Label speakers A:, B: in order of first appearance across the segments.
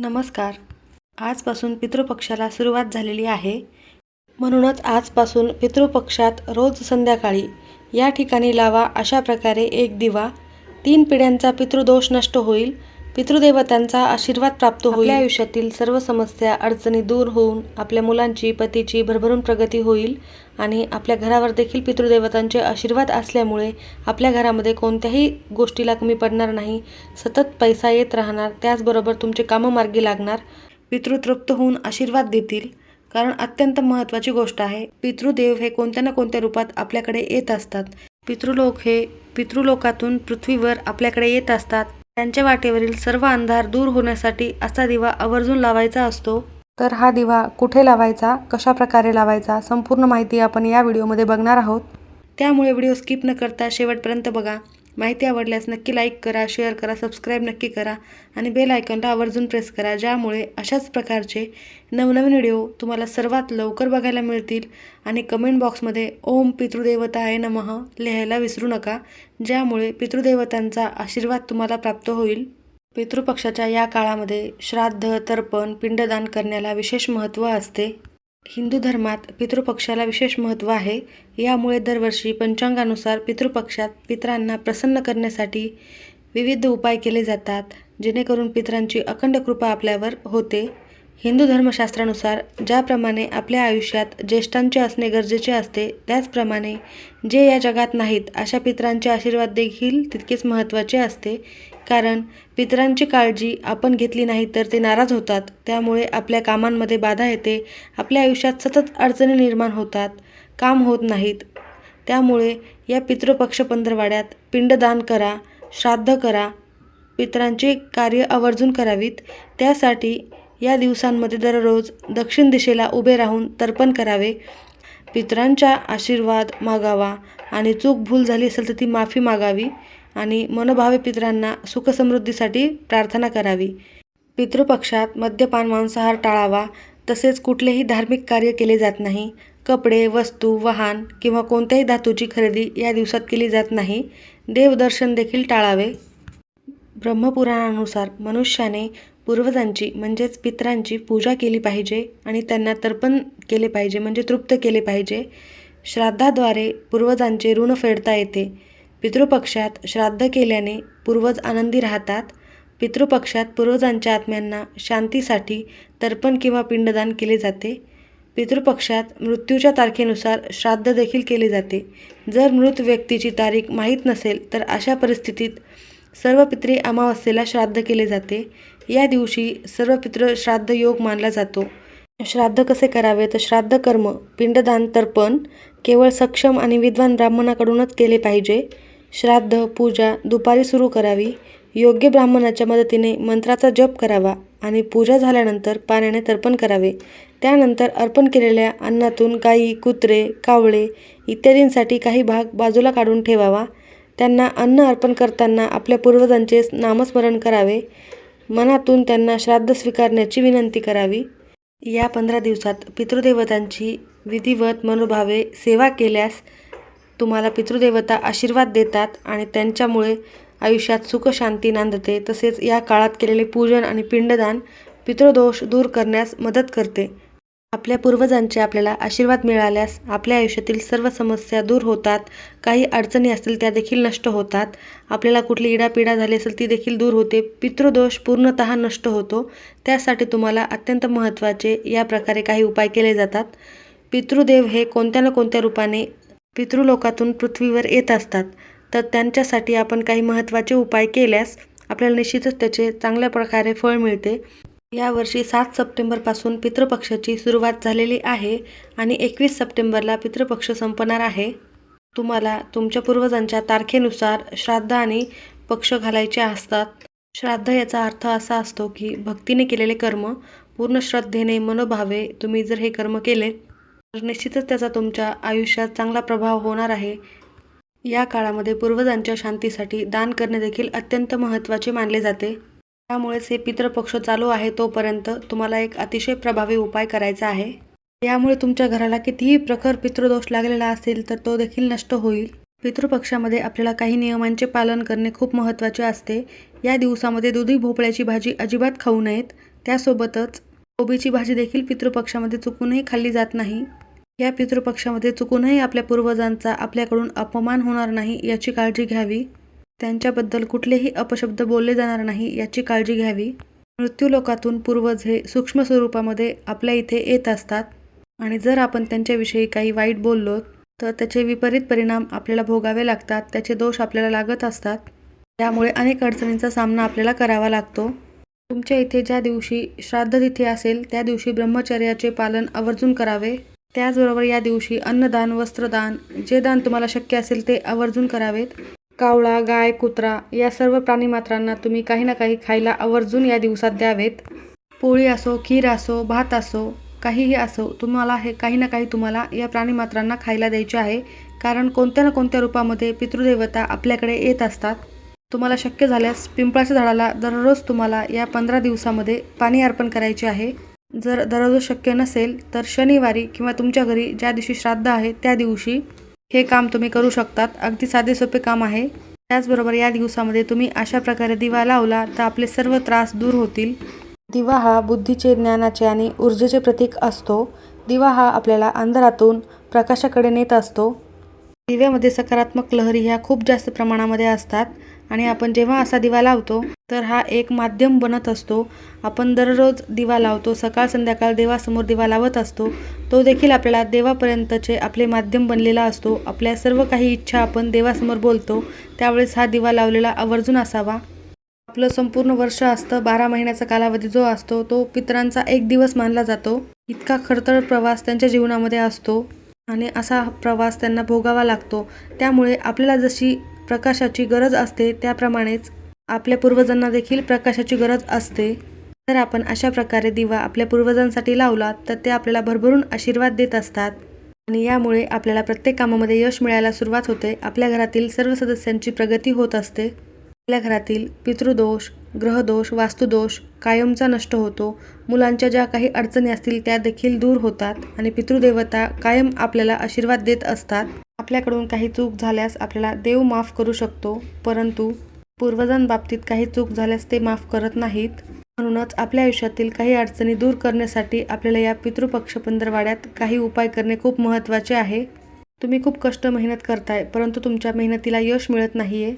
A: नमस्कार. आजपासून पितृपक्षाला सुरुवात झालेली आहे. म्हणूनच आजपासून पितृपक्षात रोज संध्याकाळी या ठिकाणी लावा अशा प्रकारे एक दिवा तीन पिढ्यांचा पितृदोष नष्ट होईल पितृदेवतांचा आशीर्वाद प्राप्त होईल. आयुष्यातील सर्व समस्या अडचणी दूर होऊन आपल्या मुलांची पतीची भरभरून प्रगती होईल आणि आपल्या घरावर देखील पितृदेवतांचे आशीर्वाद असल्यामुळे आपल्या घरामध्ये कोणत्याही गोष्टीला कमी पडणार नाही. सतत पैसा येत राहणार त्याचबरोबर तुमचे कामं मार्गी लागणार. पितृ तृप्त होऊन आशीर्वाद देतील कारण अत्यंत महत्त्वाची गोष्ट आहे. पितृदेव हे कोणत्या ना कोणत्या रूपात आपल्याकडे येत असतात. पितृलोक हे पितृलोकातून पृथ्वीवर आपल्याकडे येत असतात. त्यांच्या वाटेवरील सर्व अंधार दूर होण्यासाठी असा दिवा आवर्जून लावायचा असतो. तर हा दिवा कुठे लावायचा कशा प्रकारे लावायचा संपूर्ण माहिती आपण या व्हिडिओमध्ये बघणार आहोत. त्यामुळे व्हिडिओ स्किप न करता शेवटपर्यंत बघा. माहिती आवडल्यास नक्की लाईक करा शेअर करा सबस्क्राईब नक्की करा आणि बेल आयकॉनला आवर्जून प्रेस करा ज्यामुळे अशाच प्रकारचे नवनवीन व्हिडिओ तुम्हाला सर्वात लवकर बघायला मिळतील आणि कमेंट बॉक्समध्ये ओम पितृदेवता आहे नमः लिहायला विसरू नका ज्यामुळे पितृदेवतांचा आशीर्वाद तुम्हाला प्राप्त होईल. पितृपक्षाच्या या काळामध्ये श्राद्ध तर्पण पिंडदान करण्याला विशेष महत्त्व असते. हिंदू धर्मात पितृपक्षाला विशेष महत्त्व आहे. यामुळे दरवर्षी पंचांगानुसार पितृपक्षात पितरांना प्रसन्न करण्यासाठी विविध उपाय केले जातात जेणेकरून पितरांची अखंड कृपा आपल्यावर होते. हिंदू धर्मशास्त्रानुसार ज्याप्रमाणे आपल्या आयुष्यात ज्येष्ठांचे असणे गरजेचे असते त्याचप्रमाणे जे या जगात नाहीत अशा पितरांचे आशीर्वाद देखील तितकेच महत्त्वाचे असते. कारण पितरांची काळजी आपण घेतली नाही तर ते नाराज होतात. त्यामुळे आपल्या कामांमध्ये बाधा येते आपल्या आयुष्यात सतत अडचणी निर्माण होतात काम होत नाहीत. त्यामुळे या पितृपक्ष पंधरवाड्यात पिंडदान करा श्राद्ध करा पितरांची कार्य आवर्जून करावीत. त्यासाठी या दिवसांमध्ये दररोज दक्षिण दिशेला उभे राहून तर्पण करावे. पितरांचा आशीर्वाद मागावा आणि चूक भूल झाली असेल तर ती माफी मागावी आणि मनोभावे पितरांना सुखसमृद्धीसाठी प्रार्थना करावी. पितृपक्षात मद्यपान मांसाहार टाळावा. तसेच कुठलेही धार्मिक कार्य केले जात नाही. कपडे वस्तू वाहन किंवा कोणत्याही धातूची खरेदी या दिवसात केली जात नाही. देवदर्शन देखील टाळावे. ब्रह्मपुराणानुसार मनुष्याने पूर्वजांची म्हणजेच पितरांची पूजा केली पाहिजे आणि त्यांना तर्पण केले पाहिजे म्हणजे तृप्त केले पाहिजे. श्राद्धाद्वारे पूर्वजांचे ऋण फेडता येते. पितृपक्षात श्राद्ध केल्याने पूर्वज आनंदी राहतात. पितृपक्षात पूर्वजांच्या आत्म्यांना शांतीसाठी तर्पण किंवा पिंडदान केले जाते. पितृपक्षात मृत्यूच्या तारखेनुसार श्राद्ध देखील केले जाते. जर मृत व्यक्तीची तारीख माहीत नसेल तर अशा परिस्थितीत सर्व पित्री अमावस्येला श्राद्ध केले जाते. या दिवशी सर्व पितृ श्राद्ध योग मानला जातो. श्राद्ध कसे करावे? तर श्राद्ध कर्म पिंडदान तर्पण केवळ सक्षम आणि विद्वान ब्राह्मणाकडूनच केले पाहिजे. श्राद्ध पूजा दुपारी सुरू करावी. योग्य ब्राह्मणाच्या मदतीने मंत्राचा जप करावा आणि पूजा झाल्यानंतर पाण्याने तर्पण करावे. त्यानंतर अर्पण केलेल्या अन्नातून गाई कुत्रे कावळे इत्यादींसाठी काही भाग बाजूला काढून ठेवावा. त्यांना अन्न अर्पण करताना आपल्या पूर्वजांचे नामस्मरण करावे. मनातून त्यांना श्राद्ध स्वीकारण्याची विनंती करावी. या पंधरा दिवसात पितृदेवतांची विधिवत मनोभावे सेवा केल्यास तुम्हाला पितृदेवता आशीर्वाद देतात आणि त्यांच्यामुळे आयुष्यात सुख शांती नांदते. तसेच या काळात केलेले पूजन आणि पिंडदान पितृदोष दूर करण्यास मदत करते. आपल्या पूर्वजांचे आपल्याला आशीर्वाद मिळाल्यास आपल्या आयुष्यातील सर्व समस्या दूर होतात. काही अडचणी असतील त्या देखील नष्ट होतात. आपल्याला कुठली इडापिडा झाली असेल ती देखील दूर होते. पितृदोष पूर्णतः नष्ट होतो. त्यासाठी तुम्हाला अत्यंत महत्त्वाचे या प्रकारे काही उपाय केले जातात. पितृदेव हे कोणत्या ना कोणत्या रूपाने पितृलोकातून पृथ्वीवर येत असतात. तर त्यांच्यासाठी आपण काही महत्त्वाचे उपाय केल्यास आपल्याला निश्चितच त्याचे चांगल्या प्रकारे फळ मिळते. यावर्षी सात सप्टेंबरपासून पितृपक्षाची सुरुवात झालेली आहे आणि एकवीस सप्टेंबरला पितृपक्ष संपणार आहे. तुम्हाला तुमच्या पूर्वजांच्या तारखेनुसार श्राद्ध आणि पक्ष घालायचे असतात. श्राद्ध याचा अर्थ असा असतो की भक्तीने केलेले कर्म पूर्ण श्रद्धेने मनोभावे तुम्ही जर हे कर्म केले तर निश्चितच त्याचा तुमच्या आयुष्यात चांगला प्रभाव होणार आहे. या काळामध्ये पूर्वजांच्या शांतीसाठी दान करणे देखील अत्यंत महत्त्वाचे मानले जाते. त्यामुळेच हे पितृपक्ष चालू आहे तोपर्यंत तुम्हाला एक अतिशय प्रभावी उपाय करायचा आहे. यामुळे तुमच्या घराला कितीही प्रखर पितृदोष लागलेला असेल तर तो देखील नष्ट होईल. पितृपक्षामध्ये आपल्याला काही नियमांचे पालन करणे खूप महत्त्वाचे असते. या दिवसामध्ये दुधी भोपळ्याची भाजी अजिबात खाऊ नयेत. त्यासोबतच कोबीची भाजी देखील पितृपक्षामध्ये चुकूनही खाल्ली जात नाही. या पितृपक्षामध्ये चुकूनही आपल्या पूर्वजांचा आपल्याकडून अपमान होणार नाही याची काळजी घ्यावी. त्यांच्याबद्दल कुठलेही अपशब्द बोलले जाणार नाही याची काळजी घ्यावी. मृत्यूलोकातून पूर्वज हे सूक्ष्म स्वरूपामध्ये आपल्या इथे येत असतात. आणि जर आपण त्यांच्याविषयी काही वाईट बोललो तर त्याचे विपरीत परिणाम आपल्याला भोगावे लागतात त्याचे दोष आपल्याला लागत असतात. त्यामुळे अनेक अडचणींचा सामना आपल्याला करावा लागतो. तुमच्या इथे ज्या दिवशी श्राद्ध तिथी असेल त्या दिवशी ब्रह्मचर्याचे पालन आवर्जून करावे. त्याचबरोबर या दिवशी अन्नदान वस्त्रदान जे दान तुम्हाला शक्य असेल ते आवर्जून करावेत. कावळा गाय कुत्रा या सर्व प्राणीमात्रांना तुम्ही काही ना काही खायला आवर्जून या दिवसात द्यावेत. पोळी असो खीर असो भात असो काहीही असो तुम्हाला हे काही ना काही तुम्हाला या प्राणीमात्रांना खायला द्यायचे आहे. कारण कोणत्या ना कोणत्या रूपामध्ये पितृदेवता आपल्याकडे येत असतात. तुम्हाला शक्य झाल्यास पिंपळाच्या झाडाला दररोज तुम्हाला या पंधरा दिवसामध्ये पाणी अर्पण करायचे आहे. जर दररोज शक्य नसेल तर शनिवारी किंवा तुमच्या घरी ज्या दिवशी श्राद्ध आहे त्या दिवशी हे काम तुम्ही करू शकतात. अगदी साधे सोपे काम आहे. त्याचबरोबर या दिवसामध्ये तुम्ही अशा प्रकारे दिवा लावला तर आपले सर्व त्रास दूर होतील. दिवा हा बुद्धीचे ज्ञानाचे आणि ऊर्जेचे प्रतीक असतो. दिवा हा आपल्याला अंधारातून प्रकाशाकडे नेत असतो. दिव्यामध्ये सकारात्मक लहरी ह्या खूप जास्त प्रमाणामध्ये असतात. आणि आपण जेव्हा असा दिवा लावतो तर हा एक माध्यम बनत असतो. आपण दररोज दिवा लावतो सकाळ संध्याकाळ देवासमोर दिवा लावत असतो. तो देखील आपल्याला देवापर्यंतचे आपले माध्यम बनलेला असतो. आपल्या सर्व काही इच्छा आपण देवासमोर बोलतो. त्यावेळेस हा दिवा लावलेला आवर्जून असावा. आपलं संपूर्ण वर्ष असतं. बारा महिन्याचा कालावधी जो असतो तो पितरांचा एक दिवस मानला जातो. इतका खडतर प्रवास त्यांच्या जीवनामध्ये असतो. आणि असा प्रवास त्यांना भोगावा लागतो. त्यामुळे आपल्याला जशी प्रकाशाची गरज असते त्याप्रमाणेच आपल्या पूर्वजांना देखील प्रकाशाची गरज असते. तर आपण अशा प्रकारे दिवा आपल्या पूर्वजांसाठी लावला तर ते आपल्याला भरभरून आशीर्वाद देत असतात. आणि यामुळे आपल्याला प्रत्येक कामामध्ये यश मिळायला सुरुवात होते. आपल्या घरातील सर्व सदस्यांची प्रगती होत असते. आपल्या घरातील पितृदोष ग्रहदोष वास्तुदोष कायमचा नष्ट होतो. मुलांच्या ज्या काही अडचणी असतील त्या देखील दूर होतात. आणि पितृदेवता कायम आपल्याला आशीर्वाद देत असतात. आपल्याकडून काही चूक झाल्यास आपल्याला देव माफ करू शकतो परंतु पूर्वजांबाबतीत काही चूक झाल्यास ते माफ करत नाहीत. म्हणूनच आपल्या आयुष्यातील काही अडचणी दूर करण्यासाठी आपल्याला या पितृपक्ष पंधरवाड्यात काही उपाय करणे खूप महत्त्वाचे आहे. तुम्ही खूप कष्ट मेहनत करताय परंतु तुमच्या मेहनतीला यश मिळत नाही आहे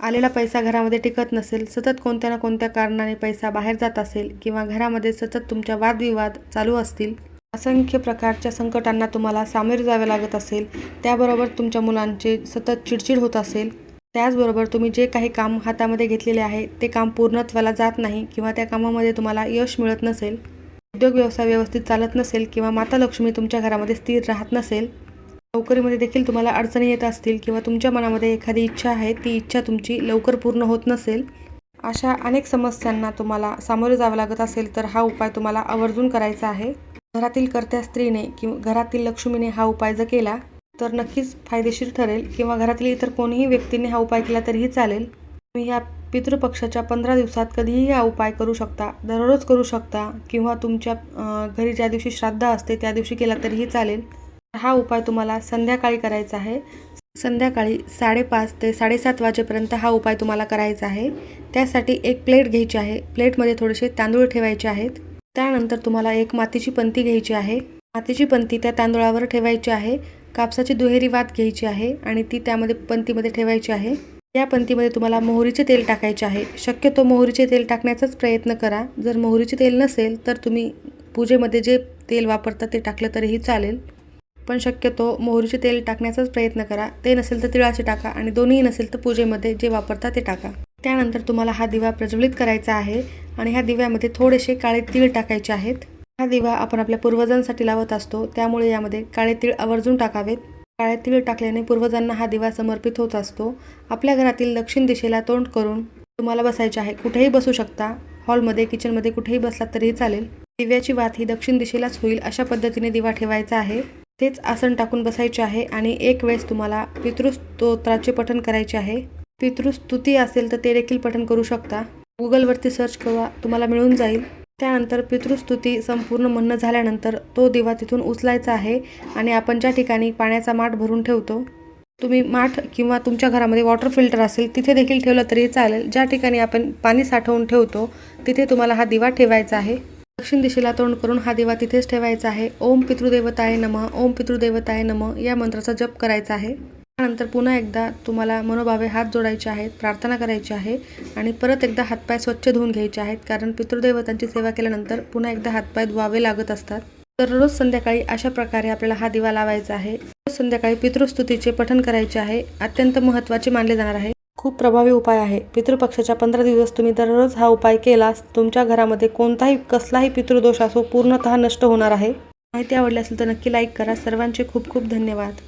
A: आलेला पैसा घरामध्ये टिकत नसेल सतत कोणत्या ना कोणत्या कारणाने पैसा बाहेर जात असेल किंवा घरामध्ये सतत तुमच्या वादविवाद चालू असतील असंख्य प्रकारच्या संकटांना तुम्हाला सामोरे जावे लागत असेल त्याबरोबर तुमच्या मुलांचे सतत चिडचिड होत असेल त्याचबरोबर तुम्ही जे काही काम हातामध्ये घेतलेले आहे ते काम पूर्णत्वाला जात नाही किंवा त्या कामामध्ये तुम्हाला यश मिळत नसेल उद्योग व्यवसाय व्यवस्थित चालत नसेल किंवा माता लक्ष्मी तुमच्या घरामध्ये स्थिर राहत नसेल नोकरीमध्ये देखील तुम्हाला अडचणी येत असतील किंवा तुमच्या मनामध्ये एखादी इच्छा आहे ती इच्छा तुमची लवकर पूर्ण होत नसेल अशा अनेक समस्यांना तुम्हाला सामोरे जावं लागत असेल तर हा उपाय तुम्हाला आवर्जून करायचा आहे. घरातील कर्त्या स्त्रीने किंवा घरातील लक्ष्मीने हा उपाय जर केला तर नक्कीच फायदेशीर ठरेल. किंवा घरातील इतर कोणीही व्यक्तीने हा उपाय केला तरीही चालेल. तुम्ही ह्या पितृपक्षाच्या पंधरा दिवसात कधीही हा उपाय करू शकता. दररोज करू शकता. किंवा तुमच्या घरी ज्या दिवशी श्राद्ध असते त्या दिवशी केला तरीही चालेल. हा उपाय तुम्हाला संध्याकाळी करायचा आहे. संध्याकाळी साडेपाच ते साडेसात वाजेपर्यंत हा उपाय तुम्हाला करायचा आहे. त्यासाठी एक प्लेट घ्यायची आहे. प्लेटमध्ये थोडेसे तांदूळ ठेवायचे आहेत. त्यानंतर तुम्हाला एक मातीची पंती घ्यायची आहे. मातीची पंती त्या तांदळावर ठेवायची आहे. कापसाची दुहेरी वात घ्यायची आहे आणि ती त्यामध्ये पंतीमध्ये ठेवायची आहे. या पंतीमध्ये तुम्हाला मोहरीचे तेल टाकायचे आहे. शक्यतो मोहरीचे तेल टाकण्याचाच प्रयत्न करा. जर मोहरीचे तेल नसेल तर तुम्ही पूजेमध्ये जे तेल वापरता ते टाकलं तरीही चालेल. पण शक्यतो मोहरीचे तेल टाकण्याचाच प्रयत्न करा. ते नसेल तर तिळाचे टाका आणि दोन्ही नसेल तर पूजेमध्ये जे वापरता ते टाका. त्यानंतर तुम्हाला हा दिवा प्रज्वलित करायचा आहे आणि ह्या दिव्यामध्ये थोडेसे काळे तीळ टाकायचे आहेत. हा दिवा आपण आपल्या पूर्वजांसाठी लावत असतो त्यामुळे यामध्ये काळे तीळ आवर्जून टाकावेत. काळे तीळ टाकल्याने पूर्वजांना हा दिवा समर्पित होत असतो. आपल्या घरातील दक्षिण दिशेला तोंड करून तुम्हाला बसायचे आहे. कुठेही बसू शकता. हॉलमध्ये किचनमध्ये कुठेही बसलात तरीही चालेल. दिव्याची वात ही दक्षिण दिशेलाच होईल अशा पद्धतीने दिवा ठेवायचा आहे. तेच आसन टाकून बसायचे आहे आणि एक वेळेस तुम्हाला पितृस्तोत्राचे पठण करायचे आहे. पितृस्तुती असेल तर ते देखील पठण करू शकता. गुगलवरती सर्च करा तुम्हाला मिळून जाईल. त्यानंतर पितृस्तुती संपूर्ण म्हणणं झाल्यानंतर तो दिवा तिथून उचलायचा आहे आणि आपण ज्या ठिकाणी पाण्याचा माठ भरून ठेवतो तुम्ही माठ किंवा तुमच्या घरामध्ये वॉटर फिल्टर असेल तिथे देखील ठेवलं तरी चालेल. ज्या ठिकाणी आपण पाणी साठवून ठेवतो तिथे तुम्हाला हा दिवा ठेवायचा आहे. दक्षिण दिशेला तोंड करून हा दिवा तिथेच ठेवायचा आहे. ओम पितृदेवताय नमः ओम पितृदेवताय नम या मंत्राचा जप करायचा आहे. त्यानंतर पुन्हा एकदा तुम्हाला मनोभावे हात जोडायचे आहेत प्रार्थना करायची आहे आणि परत एकदा हातपाय स्वच्छ धुवून घ्यायचे आहेत कारण पितृदेवतांची सेवा केल्यानंतर पुन्हा एकदा हातपाय धुवावे लागत असतात. दररोज संध्याकाळी अशा प्रकारे आपल्याला हा दिवा लावायचा आहे. रोज संध्याकाळी पितृस्तुतीचे पठण करायचे आहे. अत्यंत महत्त्वाचे मानले जाणार आहे. खूप प्रभावी उपाय आहे. पितृपक्षाच्या पंधरा दिवस तुम्ही दररोज हा उपाय केलास तुमच्या घरामध्ये कोणताही कसलाही पितृदोष असो पूर्णतः नष्ट होणार आहे. माहिती आवडली असेल तर नक्की लाईक करा. सर्वांचे खूप खूप धन्यवाद.